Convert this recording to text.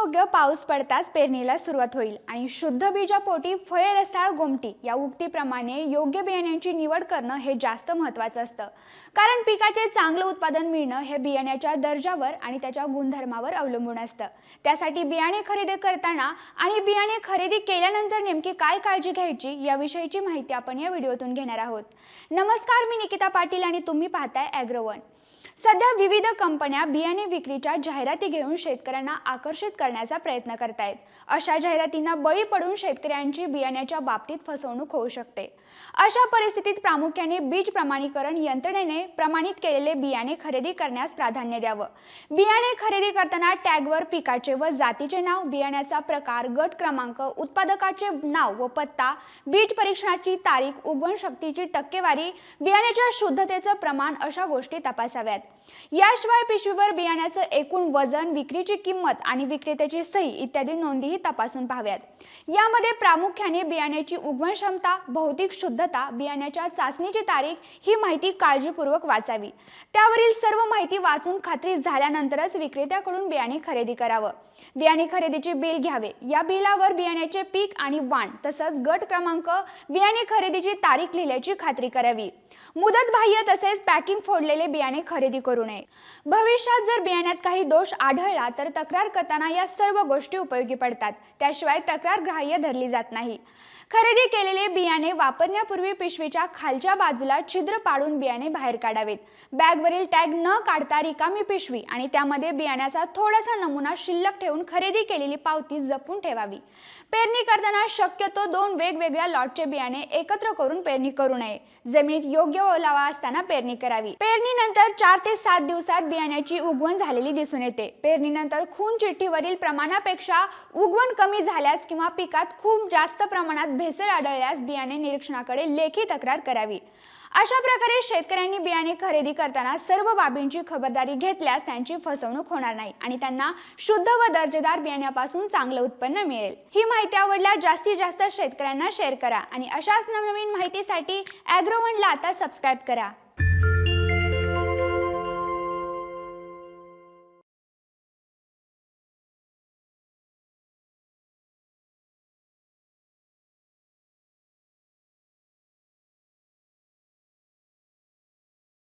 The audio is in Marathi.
योग्य पाऊस पडताच पेरणीला सुरुवात होईल. आणि शुद्ध बीजापोटी फळे रसाळ गोमटी या उक्तीप्रमाणे योग्य बियाण्यांची निवड करणं हे जास्त महत्त्वाचं असतं. कारण पिकाचे चांगलं उत्पादन मिळणं हे बियाण्याच्या दर्जावर आणि त्याच्या गुणधर्मावर अवलंबून असतं. त्यासाठी बियाणे खरेदी करताना आणि बियाणे खरेदी केल्यानंतर नेमकी काय काळजी घ्यायची याविषयीची माहिती आपण या व्हिडिओतून घेणार आहोत. नमस्कार मी निकिता पाटील आणि तुम्ही पाहताय ॲग्रोवन सध्या विविध कंपन्या बियाणे विक्रीच्या जाहिराती घेऊन शेतकऱ्यांना आकर्षित करण्याचा प्रयत्न करतायत. अशा जाहिरातींना बळी पडून शेतकऱ्यांची बियाण्याच्या बाबतीत फसवणूक होऊ शकते. अशा परिस्थितीत प्रामुख्याने बीज प्रमाणीकरण यंत्रणेने प्रमाणित केलेले बियाणे खरेदी करण्यास प्राधान्य द्यावं. बियाणे खरेदी करताना टॅगवर पिकाचे व जातीचे नाव बियाण्याचा प्रकार गट क्रमांक उत्पादकाचे नाव व पत्ता बीज परीक्षणाची तारीख उगवण शक्तीची टक्केवारी बियाण्याच्या शुद्धतेचं प्रमाण अशा गोष्टी तपासाव्यात. याशिवाय पिशवीवर बियाण्याचं एकूण वजन विक्रीची किंमत आणि त्याची सही इत्यादी नोंदीही तपासून पाहाव्यात. यामध्ये प्रामुख्याने बियाण्याची उगवण क्षमता भौतिक शुद्धता बियाण्याच्या चाचणीची तारीख ही माहिती काळजीपूर्वक वाचावी. त्यावरील सर्व माहिती वाचून खात्री झाल्यानंतरच विक्रेत्याकडून बियाणे खरेदी करावं. बियाणे खरेदीचे बिल घ्यावे. या बिलावर बियाण्याचे पीक आणि वाण तसंच गट क्रमांक बियाणे खरेदीची तारीख लिहिल्याची खात्री करावी. मुदत बाह्य तसेच पॅकिंग फोडलेले बियाणे खरेदी करू नये. भविष्यात जर बियाण्यात काही दोष आढळला तर तक्रार करताना या सर्व गोष्टी उपयोगी पडतात. त्याशिवाय तक्रार ग्राह्य धरली जात नाही. खरेदी केलेले बियाणे वापरण्यापूर्वी पिशवीच्या खालच्या बाजूला छिद्र पाडून बियाणे बाहेर काढावेत. बॅगवरील टॅग न काढता रिकामी पिशवी आणि त्यामध्ये बियाण्याचा थोडासा नमुना शिल्लक ठेवून खरेदी केलेली पावती जपून ठेवावी. पेरणी करताना शक्यतो दोन वेगवेगळ्या लॉटचे बियाणे एकत्र करून पेरणी करू नये. जमिनीत योग्य ओलावा असताना पेरणी करावी. पेरणीनंतर चार ते सात दिवसात बियाण्याची उगवण झालेली दिसून येते. पेरणीनंतर खून चिठ्ठीवरील प्रमाणापेक्षा उगवण कमी झाल्यास किंवा पिकात खूप जास्त प्रमाणात भेसळ आढळल्यास बियाणे निरीक्षणाकडे लेखी तक्रार करावी. अशा प्रकारे शेतकऱ्यांनी बियाणे खरेदी करताना सर्व बाबींची खबरदारी घेतल्यास त्यांची फसवणूक होणार नाही आणि त्यांना शुद्ध व दर्जेदार बियाण्यापासून चांगलं उत्पन्न मिळेल. ही माहिती आवडल्यास जास्तीत जास्त शेतकऱ्यांना शेअर करा आणि अशाच नवनवीन माहितीसाठी ॲग्रोवनला आता सबस्क्राईब करा.